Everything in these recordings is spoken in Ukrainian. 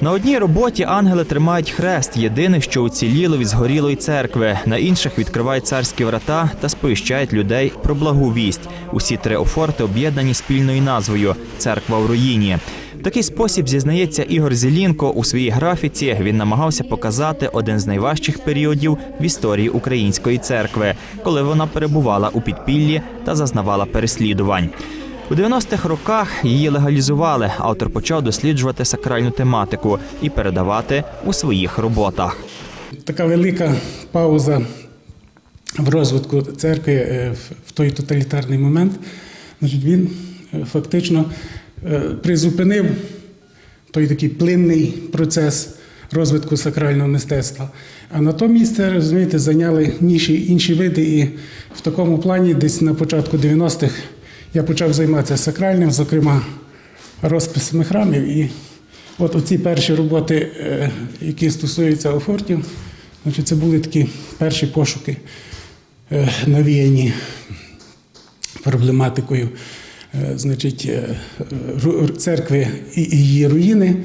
На одній роботі ангели тримають хрест, єдине, що уціліло від згорілої церкви. На інших відкривають царські врата та сповіщають людей про благу вість. Усі три офорти об'єднані спільною назвою Церква в руїні. В такий спосіб зізнається Ігор Зелінко у своїй графіці. Він намагався показати один з найважчих періодів в історії української церкви, коли вона перебувала у підпіллі та зазнавала переслідувань. У 90-х роках її легалізували. Автор почав досліджувати сакральну тематику і передавати у своїх роботах. Така велика пауза в розвитку церкви е, в- той тоталітарний момент. Він е, фактично е, призупинив той такий плинний процес розвитку сакрального мистецтва. А на то місце, розумієте, зайняли ніші інші види. І в такому плані, десь на початку 90-х, я почав займатися сакральним, зокрема розписами храмів. І от оці перші роботи, е, які стосуються офортів, значить, це були такі перші пошуки, е, навіяні проблематикою е, значить, церкви і її руїни.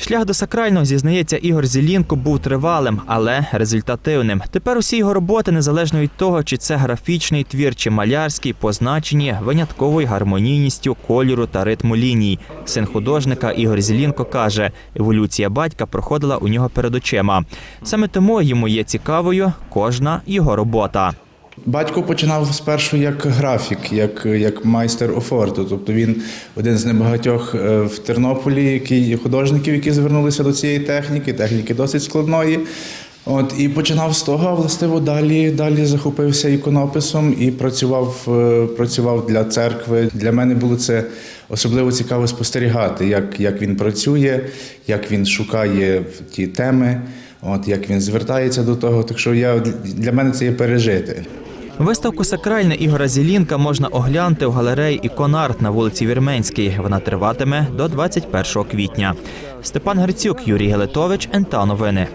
Шлях до сакрального, зізнається Ігор Зелінко, був тривалим, але результативним. Тепер усі його роботи, незалежно від того, чи це графічний твір, чи малярський, позначені винятковою гармонійністю кольору та ритму ліній. Син художника Ігор Зелінко каже, еволюція батька проходила у нього перед очима. Саме тому йому є цікавою кожна його робота. Батько починав спершу як графік, як, як майстер офорту. Тобто він один з небагатьох е, в Тернополі, який, художників, які звернулися до цієї техніки, техніки досить складної. От, і починав з того, а властиво далі, далі захопився іконописом і працював, е, працював для церкви. Для мене було це особливо цікаво спостерігати, як, як він працює, як він шукає ті теми, от, як він звертається до того. Так що я, для мене це є пережити. Виставку сакральне Ігора Зілінка можна оглянути в галереї «Іконарт» на вулиці Вірменській. Вона триватиме до 21 квітня. Степан Грицюк, Юрій Гелетович, НТА Новини.